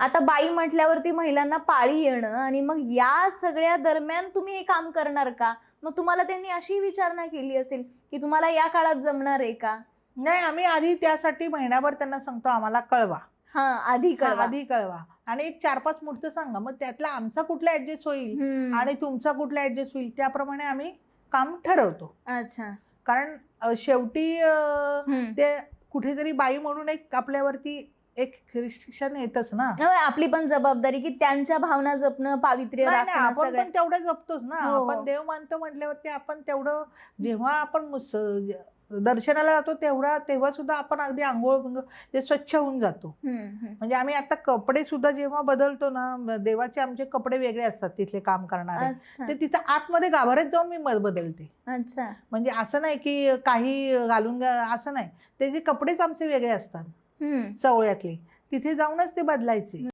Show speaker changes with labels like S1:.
S1: आता बाई म्हटल्यावरती महिलांना पाळी येणं आणि मग या सगळ्या दरम्यान तुम्ही हे काम करणार का? मग तुम्हाला त्यांनी अशी विचारणा केली असेल की तुम्हाला या काळात जमणार आहे का?
S2: नाही आम्ही आधी त्यासाठी महिनाभर त्यांना सांगतो आम्हाला कळवा.
S1: हा आधी कळवा.
S2: आधी कळवा. आणि एक चार पाच मुहूर्त सांगा मग त्यातला आमचा कुठला ऍडजस्ट होईल. आणि तुमचा कुठला ऍडजस्ट होईल त्याप्रमाणे आम्ही काम ठरवतो.
S1: अच्छा.
S2: कारण शेवटी. ते कुठेतरी बाई म्हणून एक आपल्यावरती एक रिस्ट्रिक्शन येतच ना.
S1: होय, आपली पण जबाबदारी की त्यांच्या भावना जपणं पावित्र्य
S2: नाही, नाही,
S1: राखणं
S2: आपण
S1: सगळं
S2: पण तेवढं जपतोच ना.
S1: हो, हो.
S2: आपण देव मानतो म्हटल्यावरती आपण तेवढं जेव्हा आपण मुस- दर्शनाला जातो तेवढा तेव्हा सुद्धा आपण अगदी आंघोळ बिंघोळ ते स्वच्छ होऊन जातो.
S1: हम्म, हम्म.
S2: म्हणजे आम्ही आता कपडे सुद्धा जेव्हा बदलतो ना म- देवाचे आमचे कपडे वेगळे असतात तिथले काम करणारे.
S1: अच्छा.
S2: ते तिथं आतमध्ये गाभाऱ्यात जाऊन मी म- बदलते.
S1: अच्छा.
S2: म्हणजे असं नाही की काही घालून गा- असं नाही. ते जे कपडेच आमचे वेगळे असतात. सवळ्यातली. तिथे जाऊनच ते बदलायचे.